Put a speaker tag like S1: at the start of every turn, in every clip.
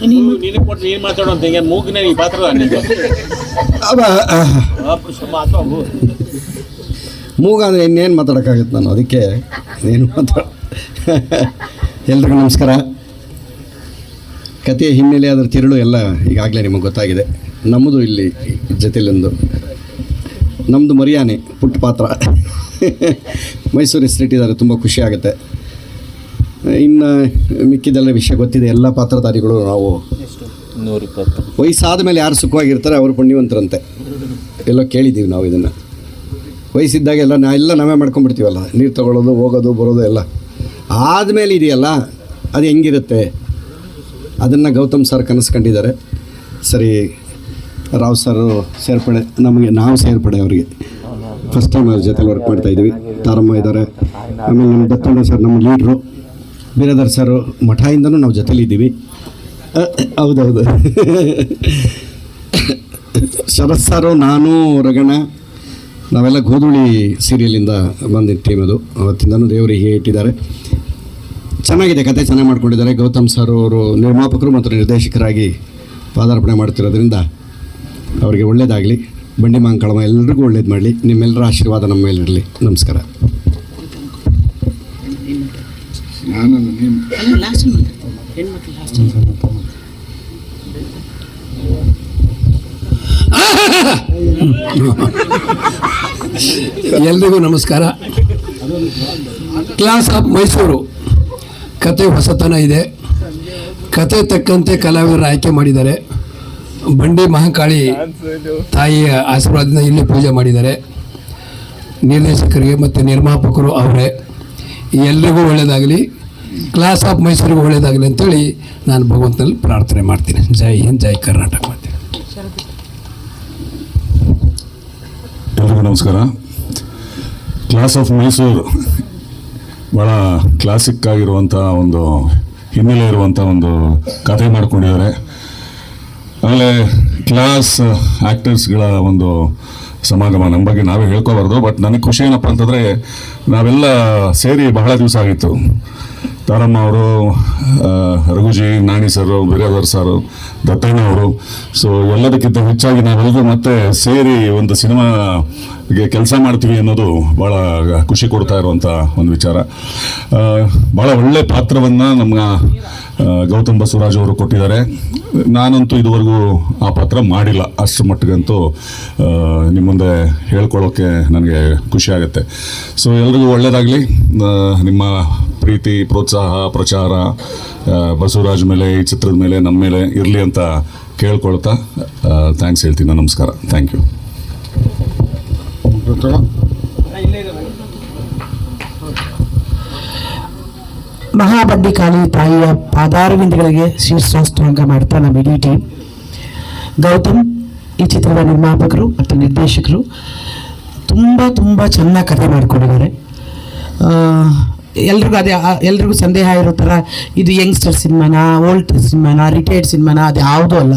S1: ಕೊಟ್ಟು ನೀನು ಮಾತಾಡೋ ಅಂತ ಹಿಂಗೆ ಮೂಗಿನ ಈ ಪಾತ್ರ
S2: ಮೂಗ ಅಂದರೆ ಇನ್ನೇನು ಮಾತಾಡೋಕ್ಕಾಗುತ್ತೆ ನಾನು? ಅದಕ್ಕೆ ಏನು ಮಾತಾಡ. ಎಲ್ರಿಗೂ ನಮಸ್ಕಾರ. ಕಥೆಯ ಹಿನ್ನೆಲೆ ಅದರ ತಿರುಳು ಎಲ್ಲ ಈಗಾಗಲೇ ನಿಮಗೆ ಗೊತ್ತಾಗಿದೆ. ನಮ್ಮದು ಇಲ್ಲಿ ಜೊತೆಲೊಂದು ನಮ್ಮದು ಮರಿಯಾನೆ ಪುಟ್ಟ ಪಾತ್ರ ಮೈಸೂರು ಹೆಸರಿಟ್ಟಿದ್ದಾರೆ ತುಂಬ ಖುಷಿ ಆಗುತ್ತೆ. ಇನ್ನು ಮಿಕ್ಕಿದೆಲ್ಲ ವಿಷಯ ಗೊತ್ತಿದೆ. ಎಲ್ಲ ಪಾತ್ರಧಾರಿಗಳು ನಾವು
S1: ನೂರಿಪ್ಪತ್ತು
S2: ವಯಸ್ಸಾದ ಮೇಲೆ ಯಾರು ಸುಖವಾಗಿರ್ತಾರೆ ಅವರು ಪುಣ್ಯವಂತರಂತೆ. ಎಲ್ಲ ಕೇಳಿದ್ದೀವಿ ನಾವು ಇದನ್ನು. ವಯಸ್ಸಿದ್ದಾಗೆಲ್ಲ ನಾ ಎಲ್ಲ ನಾವೇ ಮಾಡ್ಕೊಂಡ್ಬಿಡ್ತೀವಲ್ಲ. ನೀರು ತಗೊಳ್ಳೋದು ಹೋಗೋದು ಬರೋದು ಎಲ್ಲ. ಆದಮೇಲೆ ಇದೆಯಲ್ಲ ಅದು ಹೆಂಗಿರುತ್ತೆ? ಅದನ್ನು ಗೌತಮ್ ಸರ್ ಕನಸ್ಕೊಂಡಿದ್ದಾರೆ. ಸರಿ ರಾವ್ ಸರ್ ಸೇರ್ಪಡೆ ನಮಗೆ ನಾವು ಸೇರ್ಪಡೆ ಅವರಿಗೆ. ಫಸ್ಟ್ ಟೈಮ್ ಅವ್ರ ಜೊತೆಲಿ ವರ್ಕ್ ಮಾಡ್ತಾಯಿದ್ದೀವಿ ತಾರಮ್ಮ ಇದ್ದಾರೆ. ಆಮೇಲೆ ನಮ್ಮ ದತ್ತಣ್ಣ ಸರ್ ನಮ್ಮ ಲೀಡ್ರು ಬೀರದರ್ ಸರ್ ಮಠದಿಂದನೂ ನಾವು ಜೊತೆಲಿದ್ದೀವಿ. ಹೌದೌದು. ಶರತ್ ಸಾರು, ನಾನು ರಗಣ ನಾವೆಲ್ಲ ಗೋಧುಳಿ ಸೀರಿಯಲಿಂದ ಬಂದಿದ್ದ ಟೀಮ್ ಅದು. ಅವತ್ತಿಂದನೂ ದೇವರಿಗೆ ಇಟ್ಟಿದ್ದಾರೆ. ಚೆನ್ನಾಗಿದೆ ಕತೆ, ಚೆನ್ನಾಗಿ ಮಾಡ್ಕೊಂಡಿದ್ದಾರೆ. ಗೌತಮ್ ಸರ್ ಅವರು ನಿರ್ಮಾಪಕರು ಮತ್ತು ನಿರ್ದೇಶಕರಾಗಿ ಪಾದಾರ್ಪಣೆ ಮಾಡ್ತಿರೋದ್ರಿಂದ ಅವರಿಗೆ ಒಳ್ಳೆಯದಾಗಲಿ ಬಂಡಿ ಮಾಂಕಳಮ್ಮ ಎಲ್ರಿಗೂ ಒಳ್ಳೇದು ಮಾಡಲಿ. ನಿಮ್ಮೆಲ್ಲರ ಆಶೀರ್ವಾದ ನಮ್ಮ ಮೇಲಿರಲಿ. ನಮಸ್ಕಾರ.
S3: ಲಾಸ್ಟ್ ಹೆಣ್ಮಕ್ಳು ಲಾಸ್ಟ್
S4: ಎಲ್ರಿಗೂ ನಮಸ್ಕಾರ. ಕ್ಲಾಸ್ ಆಫ್ ಮೈಸೂರು ಕತೆ ಹೊಸತನ ಇದೆ. ಕತೆ ತಕ್ಕಂತೆ ಕಲಾವಿದರು ಆಯ್ಕೆ ಮಾಡಿದ್ದಾರೆ. ಬಂಡಿ ಮಹಾಕಾಳಿ ತಾಯಿಯ ಆಶೀರ್ವಾದದಿಂದ ಇಲ್ಲಿ ಪೂಜೆ ಮಾಡಿದ್ದಾರೆ. ನಿರ್ದೇಶಕರಿಗೆ ಮತ್ತು ನಿರ್ಮಾಪಕರು ಅವರೇ. ಎಲ್ರಿಗೂ ಒಳ್ಳೆಯದಾಗಲಿ ಕ್ಲಾಸ್ ಆಫ್ ಮೈಸೂರಿಗೆ ಒಳ್ಳೆಯದಾಗಲಿ ಅಂತೇಳಿ ನಾನು ಭಗವಂತನಲ್ಲಿ ಪ್ರಾರ್ಥನೆ ಮಾಡ್ತೀನಿ. ಜೈ ಹಿಂದ್, ಜೈ ಕರ್ನಾಟಕ ಮಾಡ್ತೀನಿ
S5: ಎಲ್ರಿಗೂ ನಮಸ್ಕಾರ. ಕ್ಲಾಸ್ ಆಫ್ ಮೈಸೂರು ಭಾಳ ಕ್ಲಾಸಿಕ್ ಆಗಿರುವಂಥ ಒಂದು ಹಿನ್ನೆಲೆ ಇರುವಂಥ ಒಂದು ಕಥೆ ಮಾಡ್ಕೊಂಡಿದ್ದಾರೆ. ಆಮೇಲೆ ಕ್ಲಾಸ್ ಆ್ಯಕ್ಟರ್ಸ್ಗಳ ಒಂದು ಸಮಾಗಮ ನಮ್ಮ ಬಗ್ಗೆ ನಾವೇ ಹೇಳ್ಕೋಬಾರ್ದು ಬಟ್ ನನಗೆ ಖುಷಿ ಏನಪ್ಪ ಅಂತಂದರೆ ನಾವೆಲ್ಲ ಸೇರಿ ಬಹಳ ದಿವಸ ಆಗಿತ್ತು. ತಾರಮ್ಮ ಅವರು ರಘುಜಿ, ನಾಣಿ ಸರ್ ಬಿರಾದರ್ ಸರ್, ದತ್ತಣ್ಣ ಅವರು. ಸೊ ಎಲ್ಲದಕ್ಕಿಂತ ಹೆಚ್ಚಾಗಿ ನಾವೆಲ್ಲರೂ ಮತ್ತೆ ಸೇರಿ ಒಂದು ಸಿನಿಮಾಗೆ ಕೆಲಸ ಮಾಡ್ತೀವಿ ಅನ್ನೋದು ಭಾಳ ಖುಷಿ ಕೊಡ್ತಾ ಇರುವಂಥ ಒಂದು ವಿಚಾರ. ಭಾಳ ಒಳ್ಳೆ ಪಾತ್ರವನ್ನು ನಮ್ಮ ಗೌತಮ್ ಬಸವರಾಜ್ ಅವರು ಕೊಟ್ಟಿದ್ದಾರೆ. ನಾನಂತೂ ಇದುವರೆಗೂ ಆ ಪತ್ರ ಮಾಡಿಲ್ಲ. ಅಷ್ಟು ಮಟ್ಟಿಗಂತೂ ನಿಮ್ಮ ಮುಂದೆ ಹೇಳ್ಕೊಳ್ಳೋಕ್ಕೆ ನನಗೆ ಖುಷಿ ಆಗುತ್ತೆ. ಸೊ ಎಲ್ರಿಗೂ ಒಳ್ಳೆಯದಾಗಲಿ ನಿಮ್ಮ ಪ್ರೀತಿ, ಪ್ರೋತ್ಸಾಹ, ಪ್ರಚಾರ ಬಸವರಾಜ್ ಮೇಲೆ, ಈ ಚಿತ್ರದ ಮೇಲೆ, ನಮ್ಮ ಮೇಲೆ ಇರಲಿ ಅಂತ ಕೇಳ್ಕೊಳ್ತಾ ಥ್ಯಾಂಕ್ಸ್ ಹೇಳ್ತೀನಿ. ನಮಸ್ಕಾರ. ಥ್ಯಾಂಕ್ ಯು
S3: ಮಹಾಬಡ್ಡಿ ಕಾಳಿ ತಾಯಿಯ ಪಾದಾರವಿಂದಗಳಿಗೆ ಶೀರ್ಷಾಷ್ಟಾಂಗ ಮಾಡ್ತಾ ನಮ್ಮ ಇಡೀ ಟೀಮ್. ಗೌತಮ್, ಈ ಚಿತ್ರದ ನಿರ್ಮಾಪಕರು ಮತ್ತು ನಿರ್ದೇಶಕರು ತುಂಬ ತುಂಬ ಚೆನ್ನಾಗಿ ಕಥೆ ಮಾಡಿಕೊಂಡಿದ್ದಾರೆ. ಎಲ್ರಿಗೂ ಅದೇ ಎಲ್ರಿಗೂ ಸಂದೇಹ ಇರೋ ಥರ ಇದು ಯಂಗ್ಸ್ಟರ್ ಸಿನಿಮಾನಾ, ಓಲ್ಡ್ ಸಿನಿಮಾನಾ, ರಿಟೈರ್ಡ್ ಸಿನಿಮಾನಾ, ಅದು ಯಾವುದೂ ಅಲ್ಲ.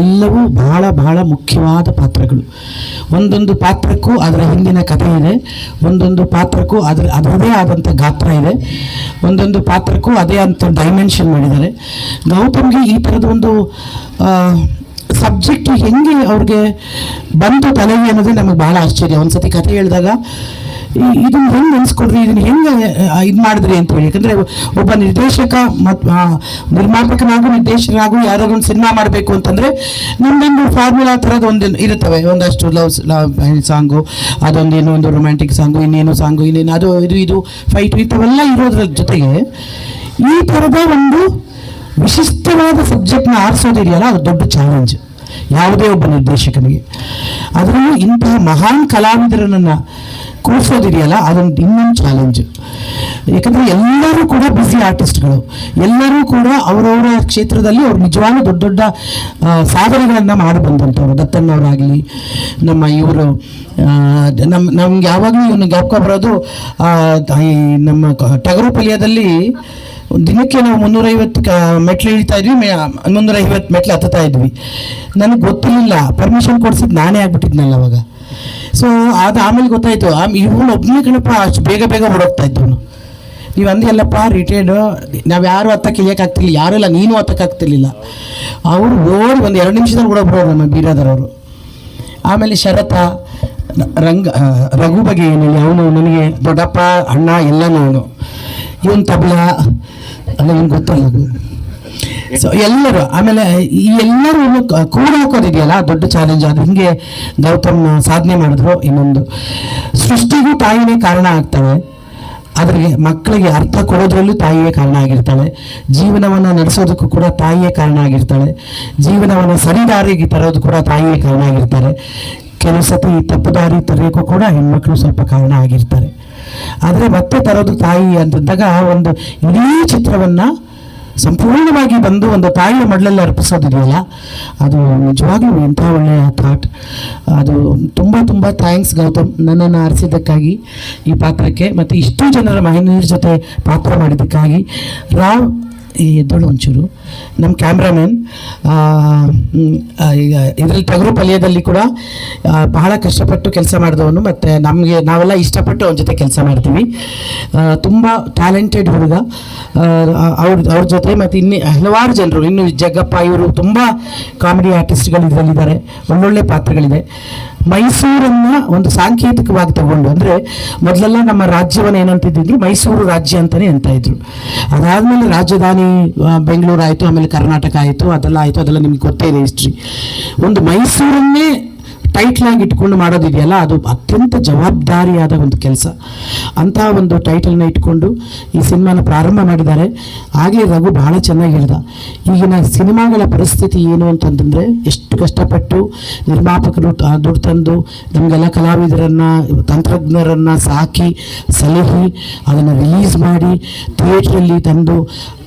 S3: ಎಲ್ಲವೂ ಬಹಳ ಬಹಳ ಮುಖ್ಯವಾದ ಪಾತ್ರಗಳು. ಒಂದೊಂದು ಪಾತ್ರಕ್ಕೂ ಅದರ ಹಿಂದಿನ ಕಥೆ ಇದೆ. ಒಂದೊಂದು ಪಾತ್ರಕ್ಕೂ ಅದರ, ಅದರದೇ ಆದಂಥ ಗಾತ್ರ ಇದೆ. ಒಂದೊಂದು ಪಾತ್ರಕ್ಕೂ ಅದೇ ಅಂತ ಡೈಮೆನ್ಷನ್ ಮಾಡಿದ್ದಾರೆ. ಗೌತಮ್ಗೆ ಈ ಥರದ ಒಂದು ಸಬ್ಜೆಕ್ಟ್ ಹೆಂಗೆ ಅವ್ರಿಗೆ ಬಂತು ತಲೆಗೆ ಅನ್ನೋದೇ ನಮಗೆ ಭಾಳ ಆಶ್ಚರ್ಯ. ಒಂದು ಸತಿ ಕಥೆ ಹೇಳಿದಾಗ ಇದನ್ನ ಹೆಂಗೆ ನೆನೆಸ್ಕೊಡ್ರಿ ಇದನ್ನ ಹೆಂಗೆ ಇದು ಮಾಡಿದ್ರಿ ಅಂತ ಹೇಳಿ. ಯಾಕಂದರೆ ಒಬ್ಬ ನಿರ್ದೇಶಕ ಮತ್ತು ನಿರ್ಮಾಪಕನಾಗೂ ನಿರ್ದೇಶಕನಾಗೂ ಯಾರಾದ್ರು ಒಂದು ಸಿನಿಮಾ ಮಾಡಬೇಕು ಅಂತಂದರೆ ನಮ್ದೊಂದು ಫಾರ್ಮುಲಾ ಥರದ ಒಂದು ಇರುತ್ತವೆ. ಒಂದಷ್ಟು ಲವ್ ಲವ್ ಸಾಂಗು ಅದೊಂದು ಏನೋ ಒಂದು ರೊಮ್ಯಾಂಟಿಕ್ ಸಾಂಗು ಇನ್ನೇನು ಸಾಂಗು ಇನ್ನೇನು, ಅದು, ಇದು ಇದು ಫೈಟ್ ಇಂಥವೆಲ್ಲ ಇರೋದ್ರ ಜೊತೆಗೆ ಈ ಥರದ ಒಂದು ವಿಶಿಷ್ಟವಾದ ಸಬ್ಜೆಕ್ಟ್ನ ಆರಿಸೋದಿದೆಯಲ್ಲ, ಅದು ದೊಡ್ಡ ಚಾಲೆಂಜ್ ಯಾವುದೇ ಒಬ್ಬ ನಿರ್ದೇಶಕನಿಗೆ. ಅದರಲ್ಲೂ ಇಂತಹ ಮಹಾನ್ ಕಲಾವಿದರನ್ನು ಕೂರಿಸೋದಿದೆಯಲ್ಲ, ಅದೊಂದು ಇನ್ನೊಂದು ಚಾಲೆಂಜ್ ಯಾಕಂದರೆ ಎಲ್ಲರೂ ಕೂಡ ಬಿಸಿ ಆರ್ಟಿಸ್ಟ್ಗಳು ಎಲ್ಲರೂ ಕೂಡ ಅವರವರ ಕ್ಷೇತ್ರದಲ್ಲಿ ಅವ್ರು ನಿಜವಾಗ್ಲೂ ದೊಡ್ಡ ದೊಡ್ಡ ಸಾಧನೆಗಳನ್ನು ಮಾಡಿ ಬಂದಂಥವ್ರು. ದತ್ತಣ್ಣವರಾಗಲಿ ನಮ್ಮ ಇವರು ನಮ್ಮ ನಮ್ಗೆ ಯಾವಾಗಲೂ ಇವನು ಜ್ಞಾಪಕ ಬರೋದು ಈ ನಮ್ಮ ಟಗರು ಪಲ್ಯದಲ್ಲಿ ದಿನಕ್ಕೆ ನಾವು ಮುನ್ನೂರೈವತ್ತು ಕ, ಮೆಟ್ಲು ಇಳಿತಾ ಇದ್ವಿ ಮುನ್ನೂರೈವತ್ತು ಮೆಟ್ಲು ಹತ್ತುತ್ತಾ ಇದ್ವಿ. ನನಗೆ ಗೊತ್ತಿರಲಿಲ್ಲ ಪರ್ಮಿಷನ್ ಕೊಡಿಸಿದ್ದು ನಾನೇ ಆಗ್ಬಿಟ್ಟಿದ್ನಲ್ಲ ಅವಾಗ. ಸೊ ಅದು ಆಮೇಲೆ ಗೊತ್ತಾಯ್ತು ಆಮೇಲೆ ಇವನು ಒಬ್ಬನೇ ಕಣಪ್ಪ, ಅಷ್ಟು ಬೇಗ ಬೇಗ ಹೊರಡ್ತಾ ಇದ್ದವನು. ನೀವು ಅಂದಿಲ್ಲಪ್ಪ ರಿಟೈರ್ಡು ನಾವು ಯಾರು ಹತ್ತಕ್ಕೆ ಯಾರೂ ಇಲ್ಲ, ನೀನು ಹತ್ತಕ್ಕಾಗ್ತಿರ್ಲಿಲ್ಲ ಅವರು ಓಡಿ ಒಂದು ಎರಡು ನಿಮಿಷದಲ್ಲಿ ಬರೋರು ನಮ್ಮ ಬೀರಾದರವರು ಆಮೇಲೆ ಶರತ, ರಂಗ ರಘು ಬಗ್ಗೆ ಅವನು ನನಗೆ, ದೊಡ್ಡಪ್ಪ, ಅಣ್ಣ, ಎಲ್ಲನೂ ಅವನು. ಇವನು ತಬಲ, ಅಲ್ಲ ನನಗೆ ಗೊತ್ತಲ್ಲ ಸೊ ಎಲ್ಲರೂ, ಆಮೇಲೆ ಈ ಎಲ್ಲರೂ ಕೂಡ ಹಾಕೋದಿದೆಯಲ್ಲ ದೊಡ್ಡ ಚಾಲೆಂಜ್ ಅದು ಹಿಂಗೆ ಗೌತಮ್ ಸಾಧನೆ ಮಾಡಿದ್ರು ಇನ್ನೊಂದು. ಸೃಷ್ಟಿಗೂ ತಾಯಿನೇ ಕಾರಣ ಆಗ್ತವೆ ಅದರಿಗೆ ಮಕ್ಕಳಿಗೆ ಅರ್ಥ ಕೊಡೋದ್ರಲ್ಲೂ ತಾಯಿಯೇ ಕಾರಣ ಆಗಿರ್ತಾಳೆ. ಜೀವನವನ್ನು ನಡೆಸೋದಕ್ಕೂ ಕೂಡ ತಾಯಿಯೇ ಕಾರಣ ಆಗಿರ್ತಾಳೆ. ಜೀವನವನ್ನು ಸರಿದಾರಿಗೆ ತರೋದು ಕೂಡ ತಾಯಿಯೇ ಕಾರಣ ಆಗಿರ್ತಾರೆ. ಕೆಲವು ಸತಿ ತಪ್ಪು ದಾರಿ ತರೋಕ್ಕೂ ಕೂಡ ಹೆಣ್ಮಕ್ಳು ಸ್ವಲ್ಪ ಕಾರಣ ಆಗಿರ್ತಾರೆ. ಆದರೆ ಮತ್ತೆ ತರೋದು ತಾಯಿ ಅಂತಂದಾಗ ಒಂದು ಇಡೀ ಚಿತ್ರವನ್ನು ಸಂಪೂರ್ಣವಾಗಿ ಬಂದು ಒಂದು ತಾಯಿಯ ಮಡಲಲ್ಲಿ ಅರ್ಪಿಸೋದಿದೆಯಲ್ಲ? ಅದು ನಿಜವಾಗ್ಲೂ ಎಂಥ ಒಳ್ಳೆಯ ಥಾಟ್ ಅದು ತುಂಬ ತುಂಬ ಥ್ಯಾಂಕ್ಸ್ ಗೌತಮ್ ನನ್ನನ್ನು ಆರಿಸಿದ್ದಕ್ಕಾಗಿ ಈ ಪಾತ್ರಕ್ಕೆ. ಮತ್ತು ಇಷ್ಟು ಜನರ ಮಹಿಳೆಯರ ಜೊತೆ ಪಾತ್ರ ಮಾಡಿದ್ದಕ್ಕಾಗಿ. ರಾವ್ ಎದ್ದಳು ಒಂಚೂರು. ನಮ್ಮ ಕ್ಯಾಮ್ರಾಮ್ಯಾನ್ ಈಗ ಇದರಲ್ಲಿ ಟಗರು ಪಲ್ಯದಲ್ಲಿ ಕೂಡ ಬಹಳ ಕಷ್ಟಪಟ್ಟು ಕೆಲಸ ಮಾಡಿದವನು, ಮತ್ತು ನಮಗೆ ನಾವೆಲ್ಲ ಇಷ್ಟಪಟ್ಟು ಅವನ ಜೊತೆ ಕೆಲಸ ಮಾಡ್ತೀವಿ. ತುಂಬ ಟ್ಯಾಲೆಂಟೆಡ್ ಹುಡುಗ. ಅವ್ರ ಅವ್ರ ಜೊತೆ ಮತ್ತು ಇನ್ನೂ, ಹಲವಾರು ಜನರು, ಇನ್ನು ಜಗ್ಗಪ್ಪ ಇವರು ತುಂಬ ಕಾಮಿಡಿ ಆರ್ಟಿಸ್ಟ್ಗಳು ಇದರಲ್ಲಿದ್ದಾರೆ. ಒಳ್ಳೊಳ್ಳೆ ಪಾತ್ರಗಳಿದೆ. ಮೈಸೂರನ್ನ ಒಂದು ಸಾಂಕೇತಿಕವಾಗಿ ತಗೊಂಡು, ಅಂದ್ರೆ ಮೊದಲೆಲ್ಲ ನಮ್ಮ ರಾಜ್ಯವನ್ನು ಏನಂತಿದ್ರು ಮೈಸೂರು ರಾಜ್ಯ ಅಂತಲೇ ಅಂತ ಇದ್ರು. ಅದಾದ್ಮೇಲೆ ರಾಜಧಾನಿ ಬೆಂಗಳೂರು ಆಯಿತು ಆಮೇಲೆ ಕರ್ನಾಟಕ ಆಯಿತು, ಅದೆಲ್ಲ ಆಯಿತು, ಅದೆಲ್ಲ ನಿಮ್ಗೆ ಗೊತ್ತೇ ಇದೆ ಹಿಸ್ಟ್ರಿ ಒಂದು ಮೈಸೂರನ್ನೇ ಟೈಟ್ಲಾಗಿ ಇಟ್ಕೊಂಡು ಮಾಡೋದಿದೆಯಲ್ಲ ಅದು ಅತ್ಯಂತ ಜವಾಬ್ದಾರಿಯಾದ ಒಂದು ಕೆಲಸ. ಅಂತಹ ಒಂದು ಟೈಟಲ್ನ ಇಟ್ಕೊಂಡು ಈ ಸಿನಿಮಾನ ಪ್ರಾರಂಭ ಮಾಡಿದ್ದಾರೆ. ಹಾಗೆ ರಘು ಬಹಳ ಚೆನ್ನಾಗಿ ಹೇಳ್ದ, ಈಗಿನ ಸಿನಿಮಾಗಳ ಪರಿಸ್ಥಿತಿ ಏನು ಅಂತಂತಂದರೆ ಎಷ್ಟು ಕಷ್ಟಪಟ್ಟು ನಿರ್ಮಾಪಕರು ದುಡ್ಡು ತಂದು ನಮಗೆಲ್ಲ ಕಲಾವಿದರನ್ನು, ತಂತ್ರಜ್ಞರನ್ನು ಸಾಕಿ, ಸಲಹಿ, ಅದನ್ನು ರಿಲೀಸ್ ಮಾಡಿ ಥಿಯೇಟ್ರಲ್ಲಿ ತಂದು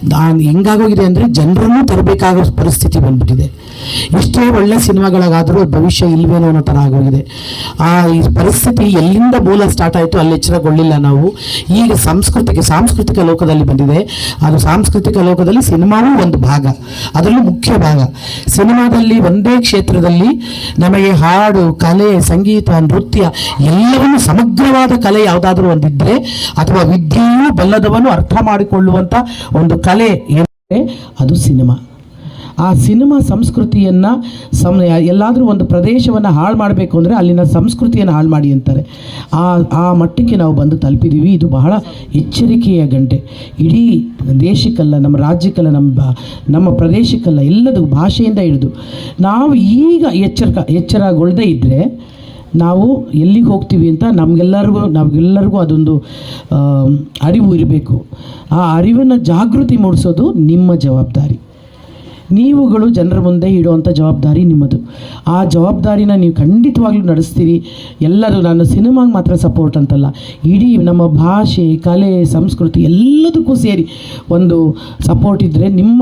S3: ನಾನು ಹೆಂಗಾಗೋಗಿದೆ ಅಂದರೆ ಜನರನ್ನು ತರಬೇಕಾಗೋ ಪರಿಸ್ಥಿತಿ ಬಂದ್ಬಿಟ್ಟಿದೆ. ಇಷ್ಟೇ ಒಳ್ಳೆ ಸಿನಿಮಾಗಳಾಗಾದರೂ ಭವಿಷ್ಯ ಇಲ್ವೇನೋ ಅನ್ನೋ ಥರ ಆಗೋಗಿದೆ. ಆ ಈ ಪರಿಸ್ಥಿತಿ ಎಲ್ಲಿಂದ ಮೂಲ ಸ್ಟಾರ್ಟ್ ಆಯಿತು ಅಲ್ಲಿ ಎಚ್ಚರಗೊಳ್ಳಿಲ್ಲ ನಾವು. ಈಗ ಸಂಸ್ಕೃತಿಗೆ, ಸಾಂಸ್ಕೃತಿಕ ಲೋಕದಲ್ಲಿ ಬಂದಿದೆ. ಅದು ಸಾಂಸ್ಕೃತಿಕ ಲೋಕದಲ್ಲಿ ಸಿನಿಮಾವೂ ಒಂದು ಭಾಗ. ಅದರಲ್ಲೂ ಮುಖ್ಯ ಭಾಗ. ಸಿನಿಮಾದಲ್ಲಿ ಒಂದೇ ಕ್ಷೇತ್ರದಲ್ಲಿ ನಮಗೆ ಹಾಡು, ಕಲೆ, ಸಂಗೀತ, ನೃತ್ಯ ಎಲ್ಲವನ್ನೂ ಸಮಗ್ರವಾದ ಕಲೆ ಯಾವುದಾದ್ರೂ ಒಂದಿದ್ರೆ ಅಥವಾ ವಿದ್ಯೆಯೂ ಬಲ್ಲದವನ್ನು ಅರ್ಥ ಮಾಡಿಕೊಳ್ಳುವಂಥ ಒಂದು ಕಲೆ ಏನಿದೆ, ಅದು ಸಿನಿಮಾ. ಆ ಸಿನಿಮಾ ಸಂಸ್ಕೃತಿಯನ್ನು ಸಂ ಎಲ್ಲಾದರೂ ಒಂದು ಪ್ರದೇಶವನ್ನು ಹಾಳು ಮಾಡಬೇಕು ಅಂದರೆ ಅಲ್ಲಿನ ಸಂಸ್ಕೃತಿಯನ್ನು ಹಾಳು ಮಾಡಿ ಅಂತಾರೆ. ಆ ಆ ಮಟ್ಟಕ್ಕೆ ನಾವು ಬಂದು ತಲುಪಿದ್ದೀವಿ ಇದು ಬಹಳ ಎಚ್ಚರಿಕೆಯ ಗಂಟೆ. ಇಡೀ ದೇಶಕ್ಕಲ್ಲ, ನಮ್ಮ ರಾಜ್ಯಕ್ಕಲ್ಲ, ನಮ್ಮ ನಮ್ಮ ಪ್ರದೇಶಕ್ಕಲ್ಲ ಎಲ್ಲದೂ ಭಾಷೆಯಿಂದ ಹಿಡಿದು. ನಾವು ಈಗ ಎಚ್ಚರ ಎಚ್ಚರಗೊಳ್ಳದೇ ಇದ್ದರೆ ನಾವು ಎಲ್ಲಿಗೆ ಹೋಗ್ತೀವಿ ಅಂತ ನಮಗೆಲ್ಲರಿಗೂ ನಮಗೆಲ್ಲರಿಗೂ ಅದೊಂದು ಅರಿವು ಇರಬೇಕು. ಆ ಅರಿವನ್ನು ಜಾಗೃತಿ ಮೂಡಿಸೋದು ನಿಮ್ಮ ಜವಾಬ್ದಾರಿ. ನೀವುಗಳು ಜನರ ಮುಂದೆ ಇಡುವಂಥ ಜವಾಬ್ದಾರಿ ನಿಮ್ಮದು. ಆ ಜವಾಬ್ದಾರಿನ ನೀವು ಖಂಡಿತವಾಗ್ಲೂ ನಡೆಸ್ತೀರಿ. ಎಲ್ಲರೂ ನಾನು ಸಿನಿಮಾಗೆ ಮಾತ್ರ ಸಪೋರ್ಟ್ ಅಂತಲ್ಲ. ಇಡೀ ನಮ್ಮ ಭಾಷೆ, ಕಲೆ, ಸಂಸ್ಕೃತಿ ಎಲ್ಲದಕ್ಕೂ ಸೇರಿ ಒಂದು ಸಪೋರ್ಟ್ ಇದ್ದರೆ ನಿಮ್ಮ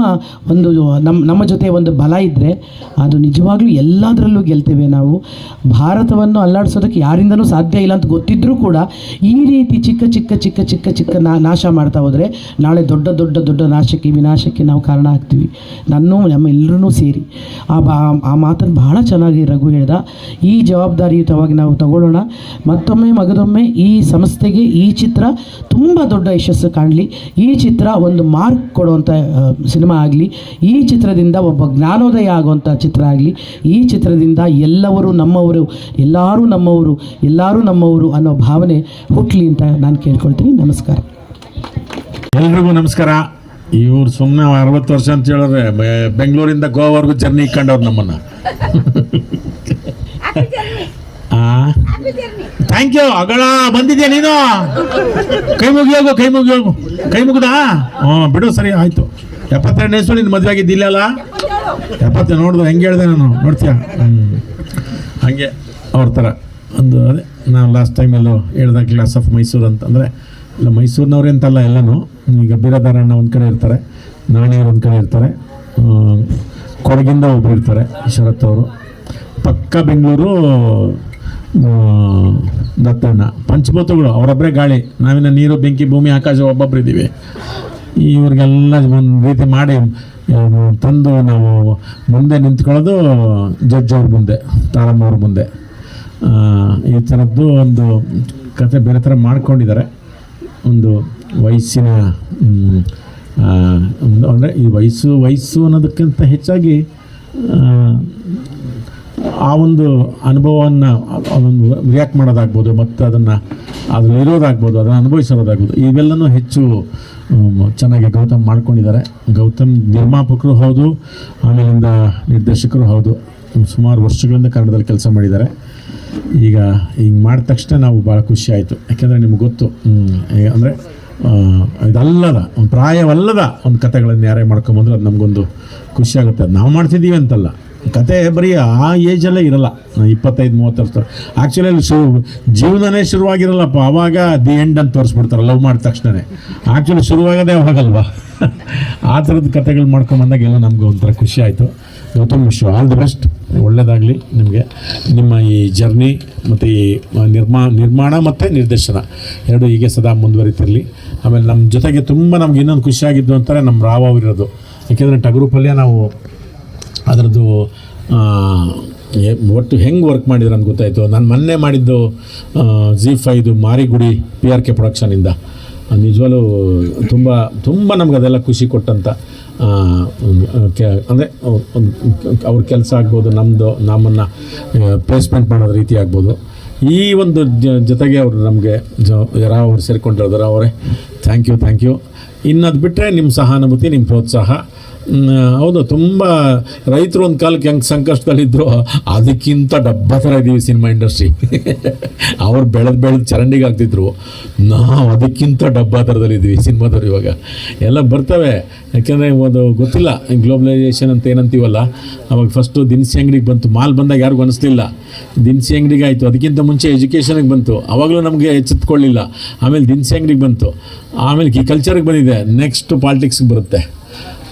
S3: ಒಂದು ನಮ್ಮ ನಮ್ಮ ಜೊತೆ ಒಂದು ಬಲ ಇದ್ದರೆ ಅದು ನಿಜವಾಗ್ಲೂ ಎಲ್ಲದರಲ್ಲೂ ಗೆಲ್ತೇವೆ ನಾವು. ಭಾರತವನ್ನು ಅಲ್ಲಾಡಿಸೋದಕ್ಕೆ ಯಾರಿಂದನೂ ಸಾಧ್ಯ ಇಲ್ಲ ಅಂತ ಗೊತ್ತಿದ್ದರೂ ಕೂಡ ಈ ರೀತಿ ಚಿಕ್ಕ ಚಿಕ್ಕ ಚಿಕ್ಕ ಚಿಕ್ಕ ಚಿಕ್ಕ ನಾಶ ಮಾಡ್ತಾ ಹೋದರೆ ನಾಳೆ ದೊಡ್ಡ ದೊಡ್ಡ ದೊಡ್ಡ ನಾಶಕ್ಕೆ, ವಿನಾಶಕ್ಕೆ ನಾವು ಕಾರಣ ಆಗ್ತೀವಿ. ನನ್ನ ನಮ್ಮ ಎಲ್ಲರೂ ಸೇರಿ. ಆ ಬಾ, ಆ ಮಾತನ್ನು ಬಹಳ ಚೆನ್ನಾಗಿ ರಘು ಹೇಳ್ದ. ಈ ಜವಾಬ್ದಾರಿಯುತವಾಗಿ ನಾವು ತಗೊಳ್ಳೋಣ. ಮತ್ತೊಮ್ಮೆ ಮಗದೊಮ್ಮೆ ಈ ಸಂಸ್ಥೆಗೆ ಈ ಚಿತ್ರ ತುಂಬ ದೊಡ್ಡ ಯಶಸ್ಸು ಕಾಣಲಿ. ಈ ಚಿತ್ರ ಒಂದು ಮಾರ್ಕ್ ಕೊಡುವಂಥ ಸಿನಿಮಾ ಆಗಲಿ, ಈ ಚಿತ್ರದಿಂದ ಒಬ್ಬ ಜ್ಞಾನೋದಯ ಆಗುವಂಥ ಚಿತ್ರ ಆಗಲಿ, ಈ ಚಿತ್ರದಿಂದ ಎಲ್ಲವರು ನಮ್ಮವರು, ಎಲ್ಲರೂ ನಮ್ಮವರು ಎಲ್ಲರೂ ನಮ್ಮವರು ಅನ್ನೋ ಭಾವನೆ ಹುಟ್ಟಲಿ ಅಂತ ನಾನು ಕೇಳ್ಕೊಳ್ತೀನಿ. ನಮಸ್ಕಾರ.
S1: ಎಲ್ರಿಗೂ ನಮಸ್ಕಾರ. ಇವ್ರು ಸುಮ್ಮನೆ ಅರವತ್ತು ವರ್ಷ ಅಂತ ಹೇಳಿದ್ರೆ ಬೆಂಗಳೂರಿಂದ ಗೋವಾವರೆಗೂ ಜರ್ನಿ ಇಕ್ಕಂಡವ್ರು ನಮ್ಮನ್ನ. ಥ್ಯಾಂಕ್ ಯು ಅಗಳ ಬಂದಿದ್ಯಾ ನೀನು? ಕೈ ಮುಗಿಯೋಗು ಕೈ ಮುಗಿಯೋಗು ಕೈ ಮುಗಿದಾ? ಹ್ಞೂ ಬಿಡು ಸರಿ ಆಯ್ತು. ಎಪ್ಪತ್ತೆರಡನೇ ಇಸ್ವಿ ನಿನ್ನ ಮದುವೆ ಆಗಿದ್ದಿಲ್ಲ ಅಲ್ಲ? ಎಪ್ಪತ್ತೆ ನೋಡ್ದು ಹೆಂಗೆ ಹೇಳ್ದೆ ನಾನು? ನೋಡ್ತೀಯ? ಹ್ಞೂ ಹಾಗೆ ಅವ್ರ ಥರ. ಒಂದು ಅದೇ ನಾನು ಲಾಸ್ಟ್ ಟೈಮಲ್ಲೂ ಹೇಳ್ದೆ ಕ್ಲಾಸ್ ಆಫ್ ಮೈಸೂರು ಅಂತಂದರೆ ಇಲ್ಲ ಮೈಸೂರಿನವ್ರೆ ಅಂತಲ್ಲ ಎಲ್ಲನೂ. ಈಗ ಬೀರದಾರಣ್ಣ ಒಂದು ಕಡೆ ಇರ್ತಾರೆ ನಾಣಿಯವರು ಒಂದು ಕಡೆ ಇರ್ತಾರೆ ಕೊಡಗಿಂದ ಒಬ್ಬರು ಇರ್ತಾರೆ, ಶರತ್ ಅವರು. ಪಕ್ಕ ಬೆಂಗಳೂರು ದತ್ತಣ್ಣ. ಪಂಚಭೂತಗಳು ಅವರೊಬ್ಬರೇ ಗಾಳಿ. ನಾವಿನ ನೀರು, ಬೆಂಕಿ, ಭೂಮಿ, ಆಕಾಶ, ಒಬ್ಬೊಬ್ರು ಇದ್ದೀವಿ. ಇವ್ರಿಗೆಲ್ಲ ಒಂದು ರೀತಿ ಮಾಡಿ ತಂದು ನಾವು ಮುಂದೆ ನಿಂತ್ಕೊಳ್ಳೋದು ಜಡ್ಜ್ ಅವ್ರ ಮುಂದೆ, ತಾರಮ್ಮ ಅವ್ರ ಮುಂದೆ. ಈ ಥರದ್ದು ಒಂದು ಕತೆ ಬೇರೆ ಥರ ಮಾಡ್ಕೊಂಡಿದ್ದಾರೆ. ಒಂದು ವಯಸ್ಸಿನ ಅಂದರೆ ಈ ವಯಸ್ಸು ವಯಸ್ಸು ಅನ್ನೋದಕ್ಕಿಂತ ಹೆಚ್ಚಾಗಿ ಆ, ಒಂದು ಅನುಭವವನ್ನು ಅದೊಂದು ರಿಯಾಕ್ಟ್ ಮಾಡೋದಾಗ್ಬೋದು ಮತ್ತು ಅದನ್ನು ಅದರಲ್ಲಿರೋದಾಗ್ಬೋದು ಅದನ್ನು ಅನುಭವಿಸೋದಾಗ್ಬೋದು ಇವೆಲ್ಲನೂ ಹೆಚ್ಚು ಚೆನ್ನಾಗಿ ಗೌತಮ್ ಮಾಡ್ಕೊಂಡಿದ್ದಾರೆ. ಗೌತಮ್ ನಿರ್ಮಾಪಕರು ಹೌದು ಆಮೇಲಿಂದ ನಿರ್ದೇಶಕರು ಹೌದು ಸುಮಾರು ವರ್ಷಗಳಿಂದ ಕನ್ನಡದಲ್ಲಿ ಕೆಲಸ ಮಾಡಿದ್ದಾರೆ. ಈಗ ಹಿಂಗೆ ಮಾಡಿದ ತಕ್ಷಣ ನಾವು ಭಾಳ ಖುಷಿ ಆಯಿತು. ಯಾಕೆಂದರೆ ನಿಮ್ಗೆ ಗೊತ್ತು ಅಂದರೆ ಇದಲ್ಲದ, ಒಂದು ಪ್ರಾಯವಲ್ಲದ ಒಂದು ಕಥೆಗಳನ್ನು ಯಾರೇ ಮಾಡ್ಕೊಂಬಂದ್ರೆ ಅದು ನಮಗೊಂದು ಖುಷಿ ಆಗುತ್ತೆ. ಅದು ನಾವು ಮಾಡ್ತಿದ್ದೀವಿ ಅಂತಲ್ಲ. ಕತೆ ಬರೀ ಆ ಏಜಲ್ಲೇ ಇರಲ್ಲ. ಇಪ್ಪತ್ತೈದು, ಮೂವತ್ತು ವರ್ಷ. ಆ್ಯಕ್ಚುಲಿ ಅಲ್ಲಿ ಶುರು ಜೀವನನೇ ಶುರುವಾಗಿರಲ್ಲಪ್ಪ. ಆವಾಗ ದಿ ಎಂಡ್ ಅಂತ ತೋರಿಸ್ಬಿಡ್ತಾರೆ ಲವ್ ಮಾಡಿದ ತಕ್ಷಣವೇ ಆ್ಯಕ್ಚುಲಿ ಶುರುವಾಗೋದೇ ಅವಾಗಲ್ವಾ ಆ ಥರದ ಕತೆಗಳು ಮಾಡ್ಕೊಂಬಂದಾಗ ಎಲ್ಲ ನಮ್ಗೆ ಒಂಥರ ಖುಷಿ ಆಯಿತು. ಗೌತಮ್ ವಿಶ್ವ ಆಲ್ ದಿ ಬೆಸ್ಟ್ ಒಳ್ಳೆಯದಾಗಲಿ ನಿಮಗೆ. ನಿಮ್ಮ ಈ ಜರ್ನಿ ಮತ್ತು ಈ ನಿರ್ಮಾ, ನಿರ್ಮಾಣ ಮತ್ತು ನಿರ್ದೇಶನ ಎರಡು ಹೀಗೆ ಸದಾ ಮುಂದುವರಿತಿರಲಿ. ಆಮೇಲೆ ನಮ್ಮ ಜೊತೆಗೆ ತುಂಬ ನಮ್ಗೆ ಇನ್ನೊಂದು ಖುಷಿಯಾಗಿದ್ದು ಅಂತಾರೆ ನಮ್ಮ ರಾವ್ ಅವರಿರೋದು ಯಾಕೆಂದರೆ ಟಗರು ಪಲ್ಯ ನಾವು ಅದರದ್ದು ಒಟ್ಟು ಹೆಂಗೆ ವರ್ಕ್ ಮಾಡಿದ್ರು ಅಂತ ಗೊತ್ತಾಯಿತು. ನಾನು ಮೊನ್ನೆ ಮಾಡಿದ್ದು ಜಿ ಫೈದು ಮಾರಿಗುಡಿ ಪಿ ಆರ್ ಕೆ ಪ್ರೊಡಕ್ಷನಿಂದ ನಿಜವಾಗ್ಲೂ ತುಂಬ ತುಂಬ ನಮ್ಗೆ ಅದೆಲ್ಲ ಖುಷಿ ಕೊಟ್ಟಂಥ ಅಂದರೆ ಅವ್ರ ಕೆಲಸ ಆಗ್ಬೋದು ನಮ್ಮದು ನಮ್ಮನ್ನು ಪ್ಲೇಸ್ಮೆಂಟ್ ಮಾಡೋದು ರೀತಿ ಆಗ್ಬೋದು. ಈ ಒಂದು ಜೊತೆಗೆ ಅವರು ನಮಗೆ ಜ ರಾವ್ ಅವರು ಅವರೇ ಥ್ಯಾಂಕ್ ಯು ಥ್ಯಾಂಕ್ ಯು ಇನ್ನದು ಬಿಟ್ಟರೆ ನಿಮ್ಮ ಸಹಾನುಭೂತಿ ನಿಮ್ಮ ಪ್ರೋತ್ಸಾಹ ಹೌದು, ತುಂಬ ರೈತರು ಒಂದು ಕಾಲಕ್ಕೆ ಹೆಂಗೆ ಸಂಕಷ್ಟದಲ್ಲಿದ್ದರು ಅದಕ್ಕಿಂತ ಡಬ್ಬ ಥರ ಇದ್ದೀವಿ ಸಿನಿಮಾ ಇಂಡಸ್ಟ್ರಿ. ಅವ್ರು ಬೆಳೆದು ಬೆಳೆದು ಚರಂಡಿಗೆ ಆಗ್ತಿದ್ರು ನಾವು ಅದಕ್ಕಿಂತ ಡಬ್ಬ ಥರದಲ್ಲಿದ್ದೀವಿ ಸಿನಿಮಾದವ್ರು ಇವಾಗ. ಎಲ್ಲ ಬರ್ತವೆ, ಯಾಕೆಂದರೆ ಒಂದು ಗೊತ್ತಿಲ್ಲ ಗ್ಲೋಬಲೈಸೇಷನ್ ಅಂತ ಏನಂತೀವಲ್ಲ, ಅವಾಗ ಫಸ್ಟು ದಿನಸಿ ಅಂಗಡಿಗೆ ಬಂತು, ಮಾಲ್ ಬಂದಾಗ ಯಾರಿಗೂ ಅನಿಸ್ಲಿಲ್ಲ. ದಿನಸಿ ಅಂಗಡಿಗೆ ಆಯಿತು, ಅದಕ್ಕಿಂತ ಮುಂಚೆ ಎಜುಕೇಷನಿಗೆ ಬಂತು, ಅವಾಗಲೂ ನಮಗೆ ಎಚ್ಚೆತ್ಕೊಳ್ಳಿಲ್ಲ. ಆಮೇಲೆ ದಿನಸಿ ಅಂಗಡಿಗೆ ಬಂತು, ಆಮೇಲೆ ಈ ಕಲ್ಚರ್ಗೆ ಬಂದಿದೆ ನೆಕ್ಸ್ಟ್ ಪಾಲಿಟಿಕ್ಸ್ಗೆ ಬರುತ್ತೆ.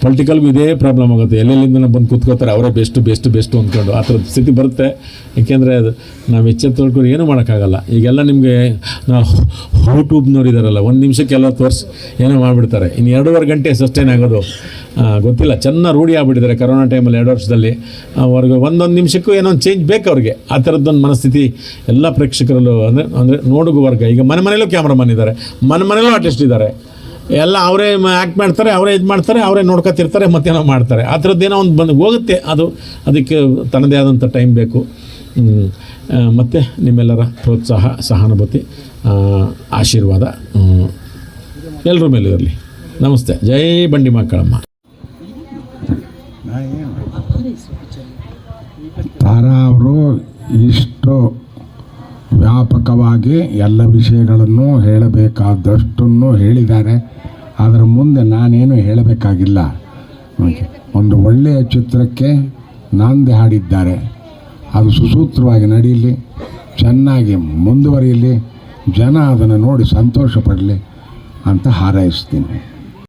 S1: ಪೊಲಿಟಿಕಲ್ಗೂ ಇದೇ ಪ್ರಾಬ್ಲಮ್ ಆಗುತ್ತೆ. ಎಲ್ಲೆಲ್ಲಿಂದ ಬಂದು ಕೂತ್ಕೋತಾರೆ, ಅವರೇ ಬೆಸ್ಟ್ ಬೆಸ್ಟ್ ಬೆಸ್ಟ್ ಅಂದ್ಕೊಂಡು ಆ ಥರದ ಸ್ಥಿತಿ ಬರುತ್ತೆ. ಏಕೆಂದರೆ ಅದು ನಾವು ಎಚ್ಚೆತ್ತುಕೊಂಡು ಏನೂ ಮಾಡೋಕ್ಕಾಗಲ್ಲ. ಈಗೆಲ್ಲ ನಿಮಗೆ ನಾವು ಯೂಟ್ಯೂಬ್ನವ್ರು ಇದ್ದಾರಲ್ಲ ಒಂದು ನಿಮಿಷಕ್ಕೆಲ್ಲ ತೋರಿಸಿ ಏನೋ ಮಾಡಿಬಿಡ್ತಾರೆ. ಇನ್ನು ಎರಡೂವರೆ ಗಂಟೆ ಸಸ್ಟೈನ್ ಆಗೋದು ಗೊತ್ತಿಲ್ಲ. ಚೆನ್ನಾಗಿ ರೂಢಿ ಆಗ್ಬಿಟ್ಟಿದ್ದಾರೆ ಕರೋನಾ ಟೈಮಲ್ಲಿ ಎರಡು ವರ್ಷದಲ್ಲಿ. ಅವ್ರಿಗೆ ಒಂದೊಂದು ನಿಮಿಷಕ್ಕೂ ಏನೋ ಒಂದು ಚೇಂಜ್ ಬೇಕು ಅವ್ರಿಗೆ. ಆ ಥರದ್ದೊಂದು ಮನಸ್ಥಿತಿ ಎಲ್ಲ ಪ್ರೇಕ್ಷಕರಲ್ಲೂ ಅಂದರೆ ಅಂದರೆ ನೋಡುಗ ವರ್ಗ. ಈಗ ಮನೆ ಮನೆಯಲ್ಲೂ ಕ್ಯಾಮ್ರಾಮನ್ ಇದ್ದಾರೆ. ಮನೆ ಮನೆಯಲ್ಲೂ ಆರ್ಟಿಸ್ಟ್ ಇದ್ದಾರೆ. ಎಲ್ಲ ಅವರೇ ಆ್ಯಕ್ಟ್ ಮಾಡ್ತಾರೆ, ಅವರೇ ಇದು ಮಾಡ್ತಾರೆ, ಅವರೇ ನೋಡ್ಕೊತಿರ್ತಾರೆ, ಮತ್ತೇನೋ ಮಾಡ್ತಾರೆ. ಆ ಥರದ್ದೇನೋ ಒಂದು ಬಂದು ಹೋಗುತ್ತೆ, ಅದು ಅದಕ್ಕೆ ತನ್ನದೇ ಆದಂಥ ಟೈಮ್ ಬೇಕು. ಮತ್ತು ನಿಮ್ಮೆಲ್ಲರ ಪ್ರೋತ್ಸಾಹ, ಸಹಾನುಭೂತಿ ಆಶೀರ್ವಾದ ಎಲ್ಲರ ಮೇಲೂ ಇರಲಿ. ನಮಸ್ತೆ. ಜೈ ಬಂಡಿ ಮಕ್ಕಳಮ್ಮ.
S6: ತಾರಾ ಅವರು ಇಷ್ಟು ವ್ಯಾಪಕವಾಗಿ ಎಲ್ಲ ವಿಷಯಗಳನ್ನು ಹೇಳಬೇಕಾದಷ್ಟನ್ನು ಹೇಳಿದ್ದಾರೆ. ಅದರ ಮುಂದೆ ನಾನೇನು ಹೇಳಬೇಕಾಗಿಲ್ಲ. ಒಂದು ಒಳ್ಳೆಯ ಚಿತ್ರಕ್ಕೆ ನಾಂದಿ ಹಾಡಿದ್ದಾರೆ. ಅದು ಸುಸೂತ್ರವಾಗಿ ನಡೆಯಲಿ, ಚೆನ್ನಾಗಿ ಮುಂದುವರಿಯಲಿ, ಜನ ಅದನ್ನು ನೋಡಿ ಸಂತೋಷ ಪಡಲಿ ಅಂತ ಹಾರೈಸ್ತೀನಿ.